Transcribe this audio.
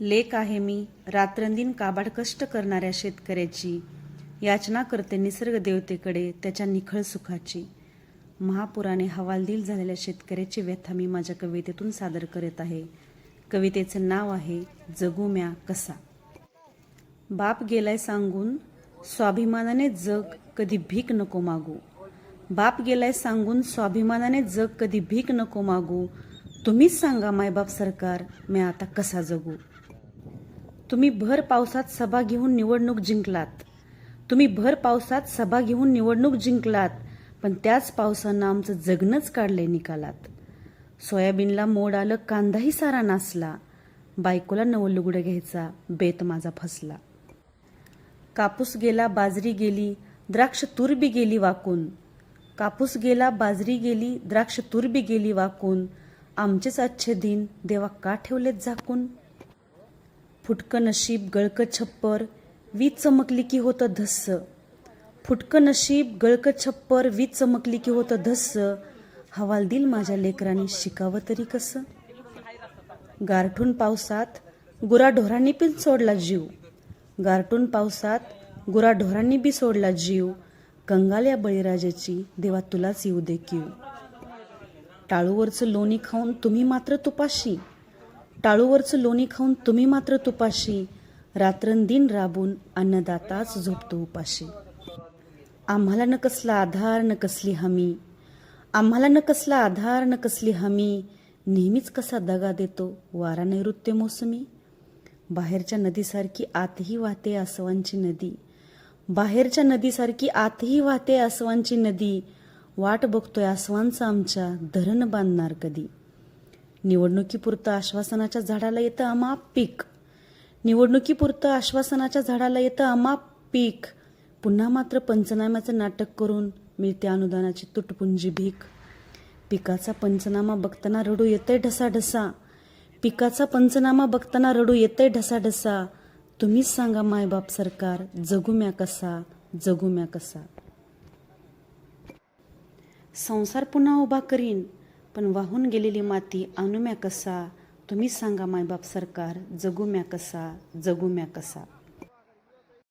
लेख आहे मी रात्रंदिन काबाड कष्ट करणाऱ्या शेतकऱ्याची याचना करते निसर्ग देवतेकडे त्याच्या निखळ सुखाची. महापुराने हवालदिल झालेल्या शेतकऱ्याची व्यथा मी माझ्या कवितेतून सादर करत आहे. कवितेचं नाव आहे जगू म्या कसा. बाप गेलाय सांगून स्वाभिमानाने जग कधी भीक नको मागू. बाप गेलाय सांगून स्वाभिमानाने जग कधी भीक नको मागू. तुम्हीच सांगा मायबाप सरकार मी आता कसा जगू. तुम्ही भर पावसात सभा घेऊन निवडणूक जिंकलात. तुम्ही भर पावसात सभा घेऊन निवडणूक जिंकलात पण त्याच पावसानं आमचं जगणंच काढलंय निकालात. सोयाबीनला मोड आलं कांदाही सारा नासला. बायकोला नवं लुगडं घ्यायचा बेत माझा फसला. कापूस गेला बाजरी गेली द्राक्ष तुरबी गेली वाकून. कापूस गेला बाजरी गेली द्राक्ष तुरबी गेली वाकून. आमचेच अच्छे दिन देवा का ठेवलेत झाकून? फुटकं नशीब गळकं छप्पर वीज चमकली की होतं धस्स. फुटकं नशीब गळकं छप्पर वीज चमकली की होतं धस्स. हवालदिल माझ्या लेकरांनी शिकावं तरी कसं? गारठून पावसात गुराढोरांनी पण सोडला जीव. गारठून पावसात गुराढोरांनी बी सोडला जीव. कंगाल या बळीराजाची देवा तुलाच येऊ दे किव टाळूवरचं लोणी खाऊन तुम्ही मात्र तुपाशी. टाळूवरचं लोणी खाऊन तुम्ही मात्र तुपाशी. रात्रंदिन राबून अन्नदाताच झोपतो उपाशी. आम्हाला न कसला आधार न कसली हमी. आम्हाला न कसला आधार न कसली हमी. नेहमीच कसा दगा देतो वारा नैऋत्य मोसमी. बाहेरच्या नदीसारखी आतही वाहते आसवांची नदी. बाहेरच्या नदीसारखी आतही वाहते आसवांची नदी. वाट बघतोय आसवांचा आमच्या धरण बांधणार कधी. निवडणुकीपुरतं आश्वासनाच्या झाडाला येतं अमाप पीक. निवडणुकीपुरतं आश्वासनाच्या झाडाला येतं अमाप पीक. पुन्हा मात्र पंचनाम्याचं नाटक करून मिळते अनुदानाची तुटपुंजी भीक. पिकाचा पंचनामा बघताना रडू येतंय ढसाढसा. पिकाचा पंचनामा बघताना रडू येतंय ढसाढसा. तुम्हीच सांगा मायबाप सरकार जगू म्या कसा जगू म्या कसा. संसार पुन्हा उभा करीन. पण वाहून गेलेली माती आणू म्या कसा? तुम्ही सांगा मायबाप सरकार जगू म्या कसा? जगू म्या कसा?